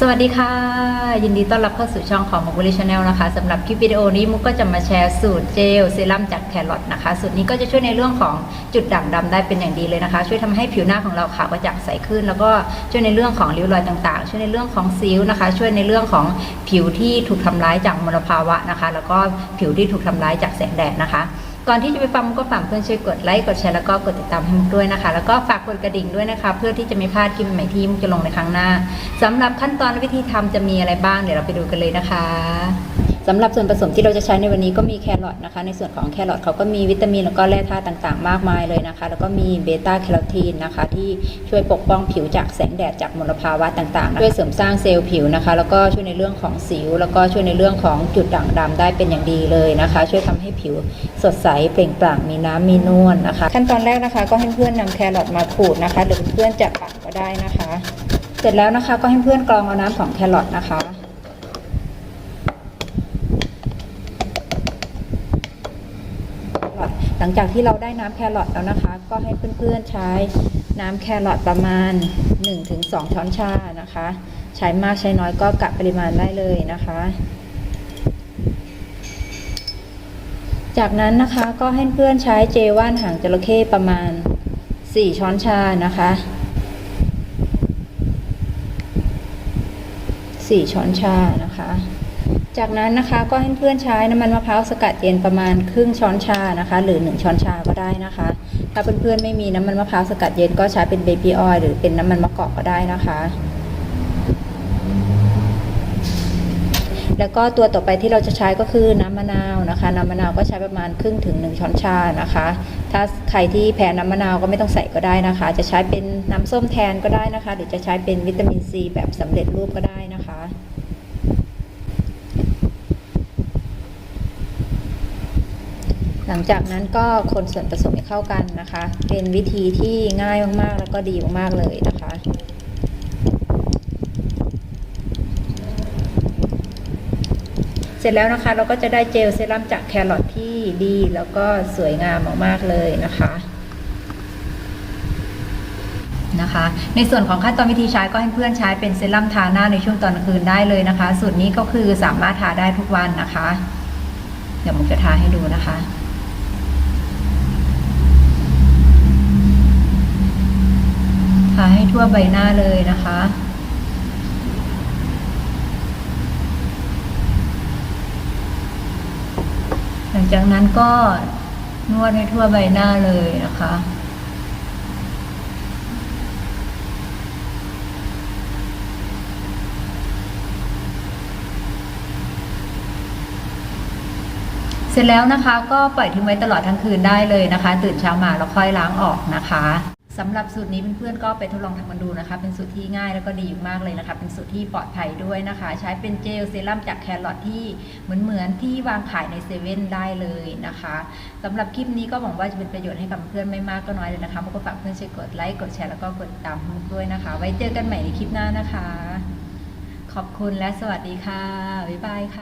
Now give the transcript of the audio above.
สวัสดีค่ะ ยินดีต้อนรับเข้าสู่ช่องของมุกบริชาแนลนะคะสำหรับคลิปวิดีโอนี้มุกก็จะมาแชร์สูตรเจลเซรั่มจากแครอทนะคะ สูตรนี้ก็จะช่วยในเรื่องของจุดด่างดำได้เป็นอย่างดีเลยนะคะ ช่วยทำให้ผิวหน้าของเราขาวกระจ่างใสขึ้น แล้วก็ช่วยในเรื่องของริ้วรอยต่างๆ ช่วยในเรื่องของซิวนะคะ ช่วยในเรื่องของผิวที่ถูกทำร้ายจากมลภาวะนะคะ แล้วก็ผิวที่ถูกทำร้ายจากแสงแดดนะคะ ก่อนที่จะไปฟังมุกก็ฝากเพื่อนช่วยกดไลค์กดแชร์แล้วก็กดติดตามให้มุกด้วยนะคะ แล้วก็ฝากกดกระดิ่งด้วยนะคะ เพื่อที่จะไม่พลาดคลิปใหม่ที่มุกจะลงในครั้งหน้าสำหรับขั้นตอนและวิธีทำจะมีอะไรบ้างเดี๋ยวเราไปดูกันเลยนะคะ สำหรับส่วนผสมที่เราจะใช้ในวันนี้ก็มีแครอทนะคะ ในส่วนของแครอทเขาก็มีวิตามินแล้วก็แร่ธาตุต่างๆ มากมายเลยนะคะ แล้วก็มีเบต้าแคโรทีนนะคะ ที่ช่วยปกป้องผิวจากแสงแดดจากมลภาวะต่างๆ ช่วยเสริมสร้างเซลล์ผิวนะคะ แล้วก็ช่วยในเรื่องของสิว แล้วก็ช่วยในเรื่องของจุดด่างดำได้เป็นอย่างดีเลยนะคะ ช่วยทำให้ผิวสดใสเปล่งปลั่งมีน้ำมีนวลนะคะ ขั้นตอนแรกนะคะ ก็ให้เพื่อนนำแครอทมาขูดนะคะ หรือเพื่อนจะปั่นก็ได้นะคะ เสร็จแล้วนะคะก็ให้เพื่อนกรองเอาน้ำของแครอทนะคะ หลั งจากที่เราได้น้ำแครอทแล้วนะคะ ก็ให้เพื่อนๆใช้น้ำแครอทประมาณ 1-2 ช้อนชานะคะ ใช้มากใช้น้อยก็กะปริมาณได้เลยนะคะ จากนั้นนะคะก็ให้เพื่อนใช้เจว่านหางจระเข้ประมาณ 4 ช้อนชานะคะ 4 ช้อนชานะคะ จากนั้นนะคะก็ให้เพื่อนใช้น้ำมันมะพร้าวสกัดเย็นประมาณครึ่งช้อนชานะคะ หรือ 1 ช้อนชาก็ได้นะคะ ถ้าเพื่อนๆไม่มีน้ำมันมะพร้าวสกัดเย็นก็ใช้เป็นเบบี้ออยล์หรือเป็นน้ำมันมะกอกก็ได้นะคะ แล้วก็ตัวต่อไปที่เราจะใช้ก็คือน้ำมะนาวนะคะ น้ำมะนาวก็ใช้ประมาณครึ่งถึง 1 ช้อนชานะคะ ถ้าใครที่แพ้น้ำมะนาวก็ไม่ต้องใส่ก็ได้นะคะ จะใช้เป็นน้ำส้มแทนก็ได้นะคะ หรือจะใช้เป็นวิตามินซีแบบสำเร็จรูปก็ได้นะคะ หลังจากนั้นก็คนส่วนผสมให้เข้ากันนะคะ เป็นวิธีที่ง่ายมากๆ แล้วก็ดีมากๆเลยนะคะเสร็จแล้วนะคะเราก็จะได้เจลเซรั่มจากแครอทที่ดีแล้วก็สวยงามมากๆเลยนะคะนะคะ ในส่วนของขั้นตอนวิธีใช้ก็ให้เพื่อนใช้เป็นเซรั่มทาหน้าในช่วงตอนกลางคืนได้เลยนะคะ สูตรนี้ก็คือสามารถทาได้ทุกวันนะคะ เดี๋ยวผมจะทาให้ดูนะคะ ทั่วใบหน้าเลยนะคะ หลังจากนั้นก็นวดให้ทั่วใบหน้าเลยนะคะเสร็จแล้วนะคะก็ปล่อยทิ้งไว้ตลอดทั้งคืนได้เลยนะคะ ตื่นเช้ามาแล้วค่อยล้างออกนะคะ สำหรับสูตรนี้เพื่อนๆก็ไปทดลองทำกันดูนะคะ เป็นสูตรที่ง่ายแล้วก็ดีมากเลยนะคะ เป็นสูตรที่ปลอดภัยด้วยนะคะ ใช้เป็นเจลเซรั่มจากแครอทที่เหมือนเหมือนๆที่วางขายในเซเว่นได้เลยนะคะสำหรับคลิปนี้ก็หวังว่าจะเป็นประโยชน์ให้กับเพื่อนไม่มากก็น้อยเลยนะคะกก็ฝากเพื่อนช่วยกดไลค์กดแชร์แล้วก็กดติดตามมุกด้วยนะคะ ไว้เจอกันใหม่ในคลิปหน้านะคะ ขอบคุณและสวัสดีค่ะบ๊ายบายค่ะ